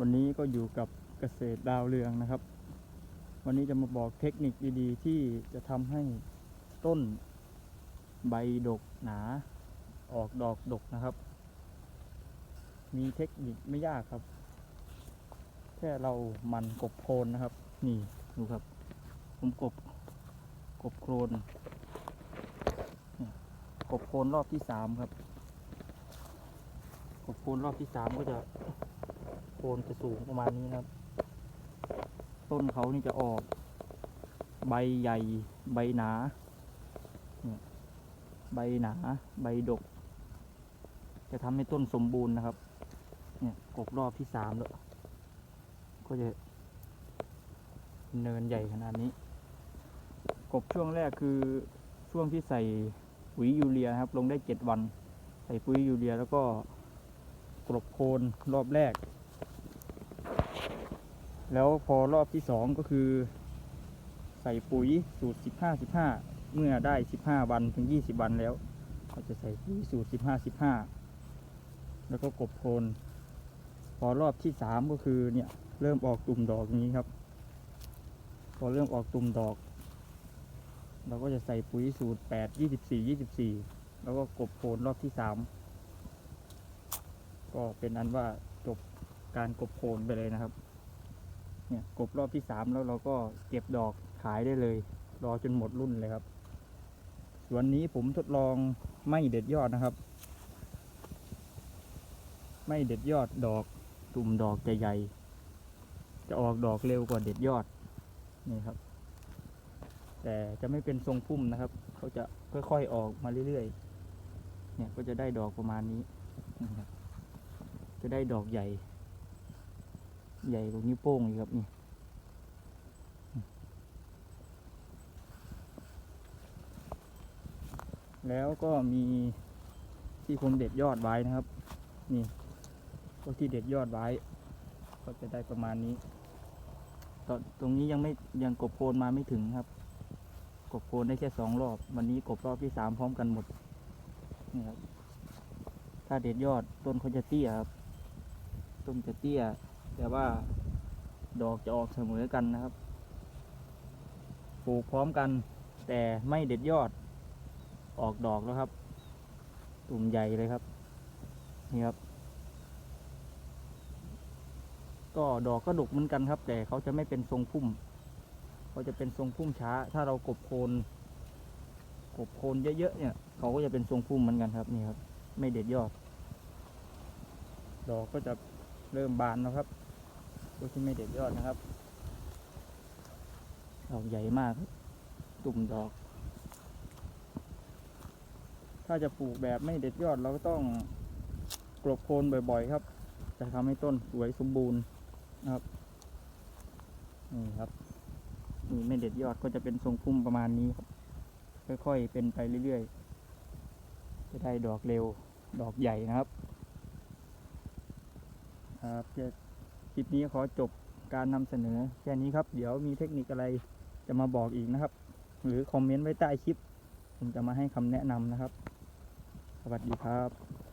วันนี้ก็อยู่กับเกษตรดาวเรืองนะครับ วันนี้จะมาบอกเทคนิคดีๆ ที่จะทำให้ต้นใบดกหนา ออกดอกดกนะครับ มีเทคนิคไม่ยากครับ แค่เราหมันกบโคลนนะครับ นี่ดูครับ ผมกบกบโคลนกบโคลนรอบที่สามครับกบโคนรอบที่สามก็จะ คนจะสูงประมาณนี้นะครับ ต้นเขานี่จะออก ใบใหญ่ใบหนาใบหนา ใบดก จะทำให้ต้นสมบูรณ์นะครับ เนี่ยกบรอบที่สามแล้ว ก็จะเนินใหญ่ขนาดนี้ กบช่วงแรกคือช่วงที่ใส่ปุ๋ยยูเรียครับ ลงได้เจ็ดวัน ใส่ปุ๋ยยูเรียแล้วก็กลบโคนรอบแรก แล้วพอรอบที่สองก็คือ ใส่ปุ๋ยสูตร 15 15 เมื่อได้ 15 วันถึง 20 วันแล้ว ก็จะใส่ปุ๋ยสูตร 15 15 แล้วก็กบโคนพอรอบที่สามก็คือเนี่ยเริ่มออกตุ่มดอกนี้ครับ พอเริ่มออกตุ่มดอก เราก็จะใส่ปุ๋ยสูตร 8 24 24 แล้วก็กบโคนรอบที่สามก็เป็นอันว่าจบการกบโคนไปเลยนะครับ เนี่ยกบรอบที่สามแล้วเราก็เก็บดอกขายได้เลย รอจนหมดรุ่นเลยครับสวนนี้ผมทดลองไม่เด็ดยอดนะครับ ไม่เด็ดยอดดอกตุ่มดอกใหญ่ จะออกดอกเร็วกว่าเด็ดยอดนี่ครับ แต่จะไม่เป็นทรงพุ่มนะครับ เขาจะค่อยๆออกมาเรื่อยๆเนี่ยก็จะได้ดอกประมาณนี้นะจะได้ดอกใหญ่ ใหญ่กว่านิ้วโป้งอีกครับนี่แล้วก็มีที่ผมเด็ดยอดไว้นะครับ นี่พวกที่เด็ดยอดไว้ ก็จะได้ประมาณนี้ตอนตรงนี้ยังไม่ยังกบโคนมาไม่ถึงครับ กบโคนได้แค่สองรอบ วันนี้กบรอบที่สามพร้อมกันหมดนี่ครับถ้าเด็ดยอดต้นเขาจะเตี้ยครับต้นจะเตี้ย แต่ว่าดอกจะออกเสมอกันนะครับ ปลูกพร้อมกัน แต่ไม่เด็ดยอด ออกดอกแล้วครับ ตุ่มใหญ่เลยครับ นี่ครับ ก็ดอกก็ดกเหมือนกันครับ แต่เขาจะไม่เป็นทรงพุ่ม เขาจะเป็นทรงพุ่มช้า ถ้าเรากบโคนกบโคนเยอะๆเนี่ย เขาก็จะเป็นทรงพุ่มเหมือนกันครับ นี่ครับ ไม่เด็ดยอด ดอกก็จะ เริ่มบานแล้วครับพวที่ไม่เด็ดยอดนะครับดอกใหญ่มาก ตุ่มดอก ถ้าจะปลูกแบบไม่เด็ดยอดเราก็ต้องกลบโคนบ่อยๆ ครับ จะทำให้ต้นสวยสมบูรณ์นะครับนี่ครับนี่ไม่เด็ดยอดก็จะเป็นทรงพุ่มประมาณนี้ครับ ค่อยๆเป็นไปเรื่อยๆ จะได้ดอกเร็วดอกใหญ่นะครับ ครับคลิปนี้ขอจบการนำเสนอแค่นี้ครับ เดี๋ยวมีเทคนิคอะไรจะมาบอกอีกนะครับ หรือคอมเมนต์ไว้ใต้คลิป ผมจะมาให้คำแนะนำนะครับ สวัสดีครับ